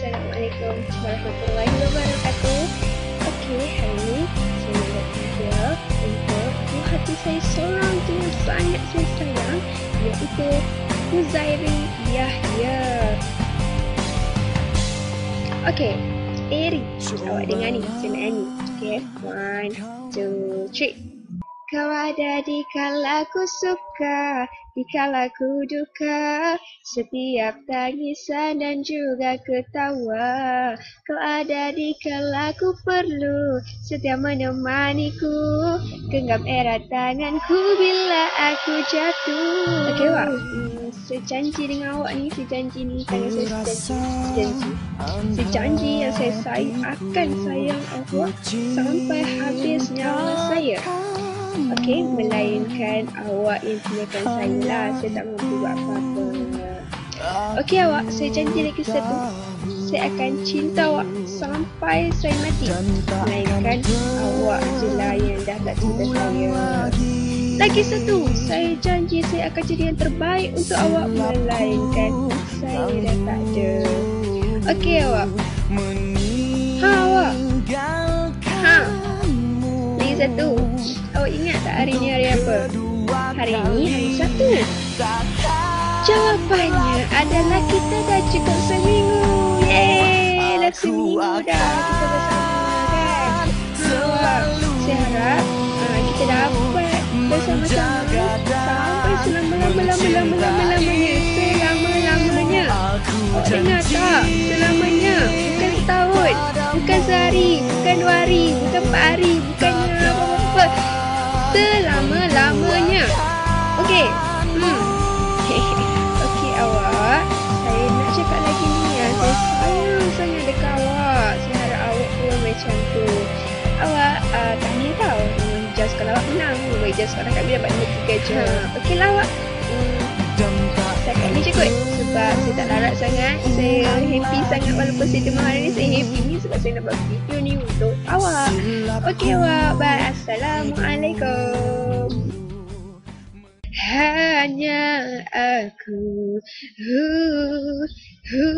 Assalamualaikum. Warahmatullahi wabarakatuh. Okey, hari ini saya nak video untuk buah hati saya seorang tu yang sangat saya sayang iaitu Huzairi Yahya Okey, Eri, awak dengar ni, saya nak nyanyi Okey, one, two, three Kau ada di kala ku suka di kala ku duka. Setiap tangisan dan juga ketawa. Kau ada di kala ku perlu Setiap menemaniku. Genggam erat tanganku bila aku jatuh. Okey awak hmm, Saya janji dengan awak ni Saya janji ni. Tangan saya janji Saya janji. Saya janji yang saya sayang Akan sayang awak Sampai habis nyawa saya Okey, melainkan awak yang tinggalkan saya lah. Saya tak mampu buat apa-apa. Okey awak, saya janji lagi satu. Saya akan cinta awak sampai saya mati. Melainkan awak je lah yang dah tak cinta saya. Lagi satu, saya janji saya akan jadi yang terbaik untuk awak. Melainkan saya dah tak ada. Okey awak. Satu. Awak ingat tak hari ni hari apa? Hari ni hari Sabtu. Jawapannya adalah kita dah cukup seminggu. Yeay, dah seminggu dah kita bersama kan. Awak, saya harap uh, kita dapat bersama-sama sampai selama-lama-lama-lama-lama-lamanya. Selama-lamanya. Awak dengar tak? Selamanya. Bukan setahun. Bukan sehari. Bukan dua hari. Selama-lamanya. Okey. Hmm. Okey awak. Saya nak cakap lagi ni ya. Saya sayang sangat dekat awak. Saya harap awak pun macam tu. Awak uh, tanya tau. Hmm, just kalau awak menang. Wait, just kalau kami dapat nombor tiga je. Okey lah awak. Hmm. Setakat ni je kot. Sebab saya tak larat sangat. Saya happy sangat walaupun saya tengah hari ni. Saya happy ni sebab saya nak buat video ni untuk awak. Okey awak. Bye. Assalamualaikum. Hanya aku. Uh, uh.